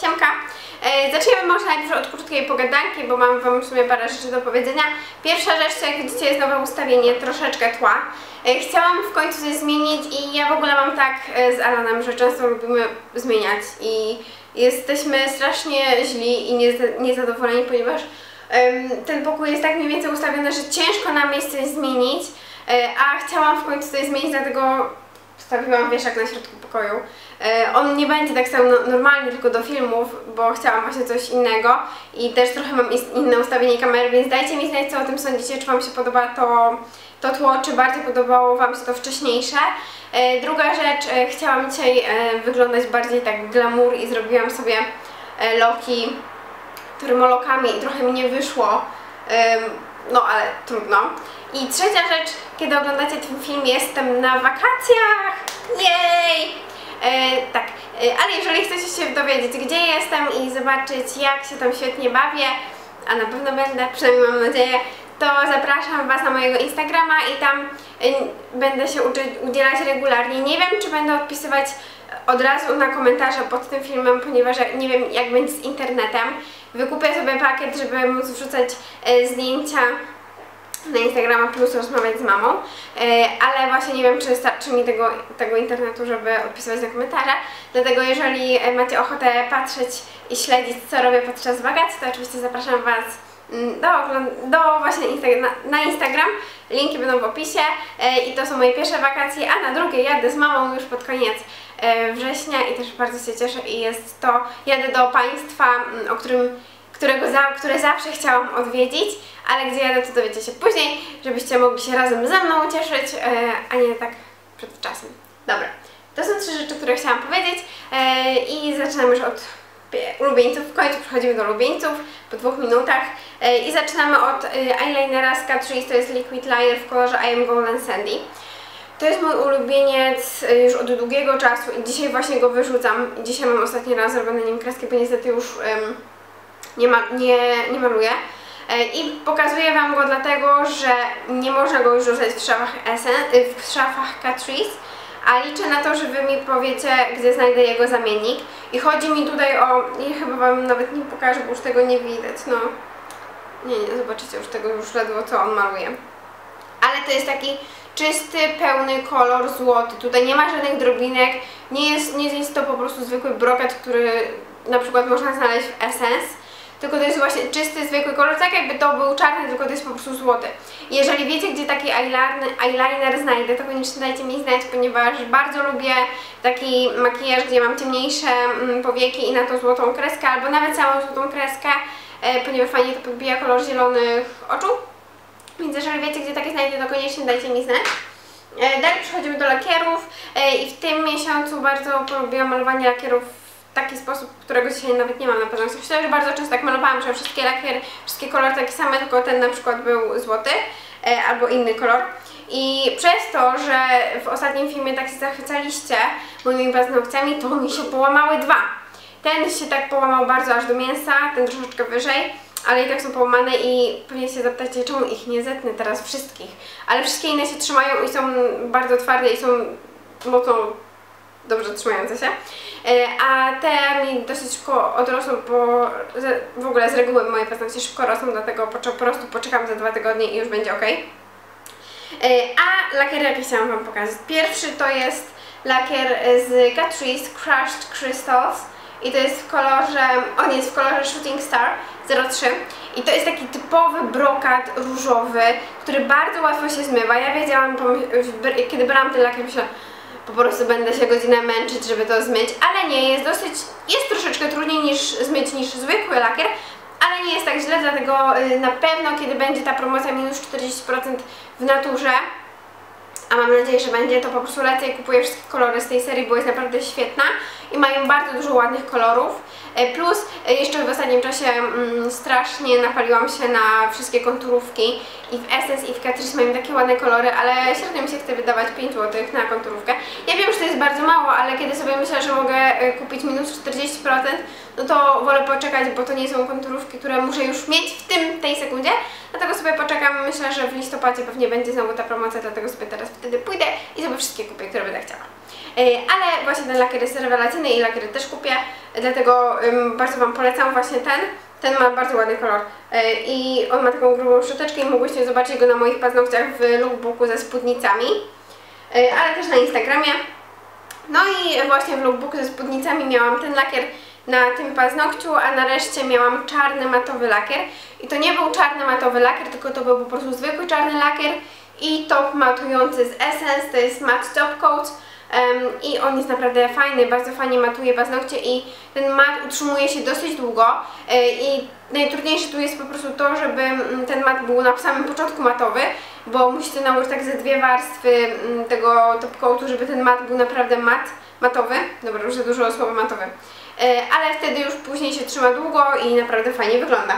Siemka! E, zaczniemy może najpierw od krótkiej pogadanki, bo mam Wam w sumie parę rzeczy do powiedzenia. Pierwsza rzecz, to jak widzicie jest nowe ustawienie, troszeczkę tła. E, chciałam w końcu coś zmienić i ja w ogóle mam tak e, z Alanem, że często lubimy zmieniać i jesteśmy strasznie źli i nieza- niezadowoleni, ponieważ ten pokój jest tak mniej więcej ustawiony, że ciężko nam jest coś zmienić, a chciałam w końcu coś zmienić, dlatego Wstawiłam wieszak na środku pokoju. E, on nie będzie tak stał no, normalnie tylko do filmów, bo chciałam właśnie coś innego i też trochę mam inne ustawienie kamery, więc dajcie mi znać, co o tym sądzicie, czy Wam się podoba to, to tło, czy bardziej podobało Wam się to wcześniejsze. E, druga rzecz, e, chciałam dzisiaj wyglądać bardziej tak glamour i zrobiłam sobie loki termolokami i trochę mi nie wyszło, no ale trudno. I trzecia rzecz, kiedy oglądacie ten film, jestem na wakacjach! Jej! E, tak, e, ale jeżeli chcecie się dowiedzieć, gdzie jestem i zobaczyć, jak się tam świetnie bawię, a na pewno będę, przynajmniej mam nadzieję, to zapraszam Was na mojego Instagrama i tam y, będę się udzielać regularnie. Nie wiem, czy będę odpisywać od razu na komentarze pod tym filmem, ponieważ nie wiem, jak będzie z internetem. Wykupię sobie pakiet, żeby móc wrzucać y, zdjęcia na Instagrama plus rozmawiać z mamą, e, ale właśnie nie wiem, czy starczy mi tego, tego internetu, żeby odpisywać na komentarze, dlatego jeżeli macie ochotę patrzeć i śledzić, co robię podczas wakacji, to oczywiście zapraszam Was mm, do, do właśnie na, na Instagram, linki będą w opisie. E, i to są moje pierwsze wakacje, a na drugie jadę z mamą już pod koniec e, września i też bardzo się cieszę i jest to, jadę do państwa, mm, o którym którego za, które zawsze chciałam odwiedzić, ale gdzie jadę to dowiecie się później, żebyście mogli się razem ze mną ucieszyć, e, a nie tak przed czasem. Dobra, to są trzy rzeczy, które chciałam powiedzieć e, i zaczynamy już od ulubieńców. W końcu przechodzimy do ulubieńców po dwóch minutach e, i zaczynamy od e, eyelinera z Catrice, to jest Liquid Liner w kolorze I Am Golden Sandy. To jest mój ulubieniec y, już od długiego czasu i dzisiaj właśnie go wyrzucam. Dzisiaj mam ostatni raz zrobione nim kreskę, bo niestety już ym, nie, ma, nie, nie maluję. E, I pokazuję Wam go dlatego, że nie można go już rzucać w szafach, Essen, y, w szafach Catrice, a liczę na to, że Wy mi powiecie, gdzie znajdę jego zamiennik. I chodzi mi tutaj o, i chyba Wam nawet nie pokażę, bo już tego nie widać, no. Nie, nie, zobaczycie już tego już ledwo, co on maluje. Ale to jest taki czysty, pełny kolor złoty. Tutaj nie ma żadnych drobinek, nie jest, nie jest to po prostu zwykły brokat, który na przykład można znaleźć w Essence, tylko to jest właśnie czysty, zwykły kolor, tak jakby to był czarny, tylko to jest po prostu złoty. Jeżeli wiecie, gdzie taki eyeliner, eyeliner znajdę, to koniecznie dajcie mi znać, ponieważ bardzo lubię taki makijaż, gdzie mam ciemniejsze mm, powieki i na to złotą kreskę, albo nawet samą złotą kreskę, e, ponieważ fajnie to podbija kolor zielonych oczu. Więc jeżeli wiecie, gdzie takie znajdę, to koniecznie dajcie mi znać. E, Dalej przechodzimy do lakierów e, i w tym miesiącu bardzo polubiłam malowanie lakierów taki sposób, którego dzisiaj nawet nie mam na pewno. Myślę, że bardzo często tak malowałam, że wszystkie lakiery, wszystkie kolory takie same, tylko ten na przykład był złoty e, albo inny kolor. I przez to, że w ostatnim filmie tak się zachwycaliście moimi paznokciami, to mi się połamały dwa. Ten się tak połamał bardzo aż do mięsa, ten troszeczkę wyżej, ale i tak są połamane i pewnie się zapytacie, czemu ich nie zetnę teraz wszystkich. Ale wszystkie inne się trzymają i są bardzo twarde i są mocno dobrze trzymające się. E, A te mi dosyć szybko odrosną, bo w ogóle z reguły moje paznokcie szybko rosną, dlatego po, prostu poczekam za dwa tygodnie i już będzie ok. A lakier jaki chciałam Wam pokazać. Pierwszy to jest lakier z Catrice Crushed Crystals i to jest w kolorze, on jest w kolorze Shooting Star 03 i to jest taki typowy brokat różowy, który bardzo łatwo się zmywa. Ja wiedziałam, kiedy brałam ten lakier, myślałam, po prostu będę się godzinę męczyć, żeby to zmyć, ale nie, jest dosyć, jest troszeczkę trudniej niż zmyć niż zwykły lakier, ale nie jest tak źle, dlatego y, na pewno kiedy będzie ta promocja minus 40% w naturze, a mam nadzieję, że będzie, to po prostu lecę i kupuję wszystkie kolory z tej serii, bo jest naprawdę świetna i mają bardzo dużo ładnych kolorów. E, Plus e, jeszcze w ostatnim czasie mm, strasznie napaliłam się na wszystkie konturówki i w Essence i w Catrice mają takie ładne kolory, ale średnio mi się chce wydawać 5 zł na konturówkę. Ja wiem, że to jest bardzo mało, ale kiedy sobie myślę, że mogę e, kupić minus 40%, no to wolę poczekać, bo to nie są konturówki, które muszę już mieć w tym, tej sekundzie, dlatego sobie poczekam, myślę, że w listopadzie pewnie będzie znowu ta promocja, dlatego sobie teraz w wtedy pójdę i sobie wszystkie kupię, które będę chciała. E, ale właśnie ten lakier jest rewelacyjny i lakiery też kupię, dlatego bardzo Wam polecam właśnie ten. Ten ma bardzo ładny kolor e, i on ma taką grubą szczoteczkę i mogłyście zobaczyć go na moich paznokciach w lookbooku ze spódnicami, e, ale też na Instagramie. No i właśnie w lookbooku ze spódnicami miałam ten lakier na tym paznokciu, a na reszcie miałam czarny matowy lakier. I to nie był czarny matowy lakier, tylko to był po prostu zwykły czarny lakier i top matujący z Essence, to jest Matte Top Coat. Um, i on jest naprawdę fajny, bardzo fajnie matuje paznokcie i ten mat utrzymuje się dosyć długo yy, i najtrudniejsze tu jest po prostu to, żeby mm, ten mat był na samym początku matowy, bo musicie nałożyć tak ze dwie warstwy mm, tego top coatu, żeby ten mat był naprawdę mat, matowy, dobra już za dużo słowa matowy, yy, ale wtedy już później się trzyma długo i naprawdę fajnie wygląda.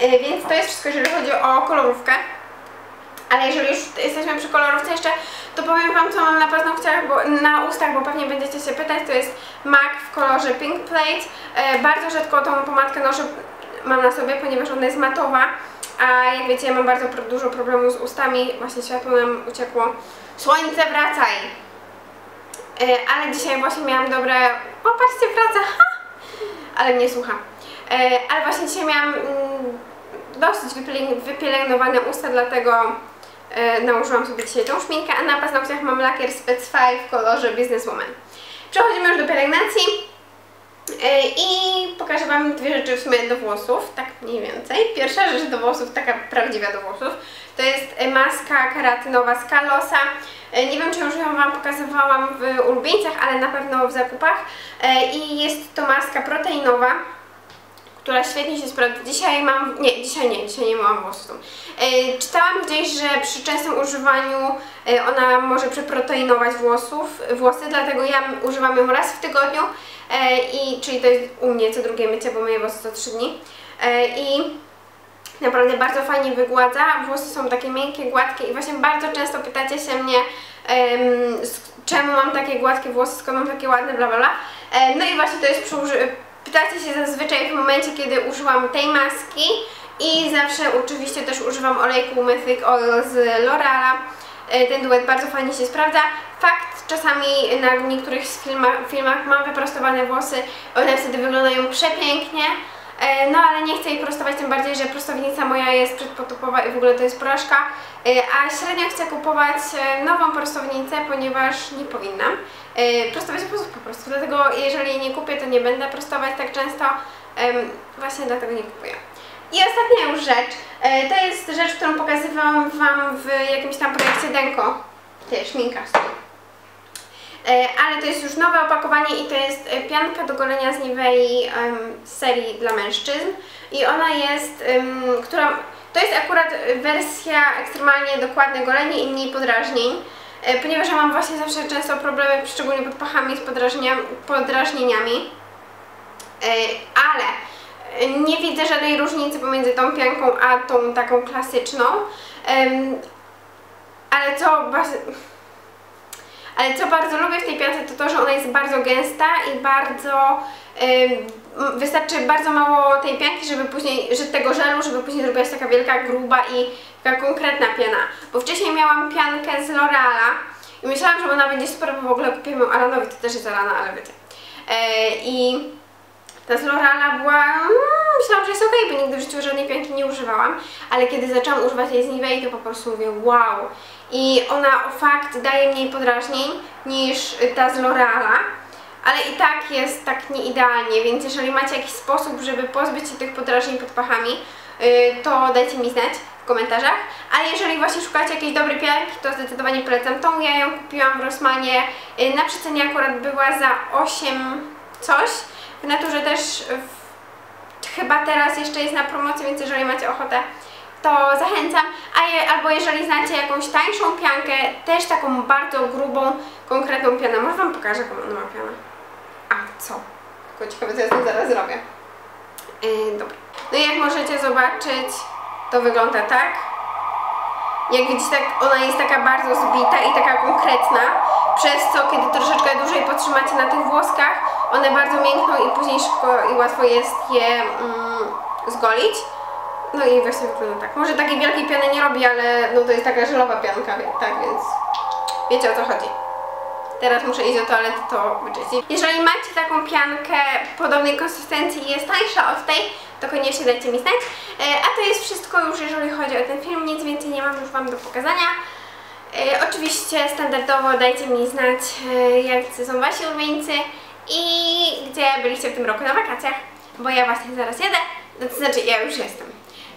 Yy, więc to jest wszystko, jeżeli chodzi o kolorówkę. Ale jeżeli już jesteśmy przy kolorówce jeszcze, to powiem Wam co mam na paznokciach, bo, na ustach, bo pewnie będziecie się pytać, to jest MAC w kolorze Pink Plate. E, bardzo rzadko tą pomadkę noszę, mam na sobie, ponieważ ona jest matowa, a jak wiecie ja mam bardzo dużo problemów z ustami, właśnie światło nam uciekło. Słońce wracaj! E, ale dzisiaj właśnie miałam dobre... O, patrzcie, wraca! Ha! Ale mnie słucha. E, ale właśnie dzisiaj miałam mm, dosyć wypielęgnowane usta, dlatego nałożyłam sobie dzisiaj tą szminkę, a na paznokciach mam lakier Spec 5 w kolorze Businesswoman. Przechodzimy już do pielęgnacji e, i pokażę Wam dwie rzeczy w sumie do włosów, tak mniej więcej. Pierwsza rzecz do włosów, taka prawdziwa do włosów, to jest maska keratynowa z Kalosa. E, nie wiem, czy już ją Wam pokazywałam w ulubieńcach, ale na pewno w zakupach. E, I jest to maska proteinowa, która świetnie się sprawdza. Dzisiaj mam, nie, dzisiaj nie, dzisiaj nie mam włosów. E, czytałam gdzieś, że przy częstym używaniu e, ona może przeproteinować włosów, włosy, dlatego ja używam ją raz w tygodniu, e, i, czyli to jest u mnie co drugie mycie, bo myję włosy co 3 dni. I naprawdę bardzo fajnie wygładza, włosy są takie miękkie, gładkie i właśnie bardzo często pytacie się mnie, czemu mam takie gładkie włosy, skąd mam takie ładne, bla bla bla. No i właśnie to jest przy używaniu Pytacie się zazwyczaj w momencie, kiedy użyłam tej maski i zawsze oczywiście też używam olejku Mythic Oil z L'Oreala. E, ten duet bardzo fajnie się sprawdza. Fakt, czasami na niektórych filmach, filmach mam wyprostowane włosy, one wtedy wyglądają przepięknie. E, no ale nie chcę jej prostować, tym bardziej, że prostownica moja jest przedpotopowa i w ogóle to jest porażka. E, a średnio chcę kupować nową prostownicę, ponieważ nie powinnam. E, prostować włosów po prostu, dlatego jeżeli nie kupię, to nie będę prostować tak często, właśnie dlatego nie kupuję. I ostatnia już rzecz, e, to jest rzecz, którą pokazywałam Wam w jakimś tam projekcie Denko, też szminka e, ale to jest już nowe opakowanie i to jest pianka do golenia z Nivei z serii dla mężczyzn. I ona jest, która, to jest akurat wersja ekstremalnie dokładne golenie i mniej podrażnień E, ponieważ ja mam właśnie zawsze często problemy, szczególnie pod pachami z podrażnieniami, e, ale nie widzę żadnej różnicy pomiędzy tą pianką a tą taką klasyczną, ale co ale co bardzo lubię w tej piance to to, że ona jest bardzo gęsta i bardzo wystarczy bardzo mało tej pianki, żeby później, że tego żelu, żeby później zrobiła się taka wielka, gruba i taka konkretna piana. Bo wcześniej miałam piankę z L'Oreala i myślałam, że ona będzie super, bo w ogóle kupiłam ją Alanowi, to też jest Alana, ale wiecie. E, I ta z L'Oreala była, mm, myślałam, że jest ok, bo nigdy w życiu żadnej pianki nie używałam, ale kiedy zaczęłam używać jej z Nivei, to po prostu mówię wow. I ona o fakt daje mniej podrażnień niż ta z L'Oreala, ale i tak jest tak nieidealnie, więc jeżeli macie jakiś sposób, żeby pozbyć się tych podrażnień pod pachami, y, to dajcie mi znać w komentarzach. A jeżeli właśnie szukacie jakiejś dobrej pianki, to zdecydowanie polecam tą. Ja ją kupiłam w Rossmanie, y, na przecenie akurat była za 8 coś. W naturze też w, chyba teraz jeszcze jest na promocji, więc jeżeli macie ochotę, to zachęcam. A je, albo jeżeli znacie jakąś tańszą piankę, też taką bardzo grubą, konkretną pianę, może Wam pokażę, jaką ona ma pianę. A, co? Tylko ciekawe, co ja z tym zaraz zrobię. Yy, dobra. No i jak możecie zobaczyć, to wygląda tak. Jak widzicie, tak, ona jest taka bardzo zbita i taka konkretna, przez co kiedy troszeczkę dłużej potrzymacie na tych włoskach, one bardzo miękną i później szybko i łatwo jest je mm, zgolić. No i właśnie wygląda tak. Może takiej wielkiej piany nie robi, ale no to jest taka żelowa pianka, tak więc wiecie o co chodzi. Teraz muszę iść do toalety to wyczyścić. Jeżeli macie taką piankę podobnej konsystencji i jest tańsza od tej, to koniecznie dajcie mi znać. E, A to jest wszystko już, jeżeli chodzi o ten film. Nic więcej nie mam już Wam do pokazania. E, oczywiście standardowo dajcie mi znać, e, jacy są Wasi ulubieńcy i gdzie byliście w tym roku na wakacjach, bo ja właśnie zaraz jadę, no to znaczy ja już jestem.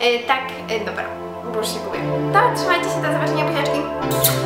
E, tak, e, dobra, bo już się gubię. To trzymajcie się, do zobaczenia, buziaczki.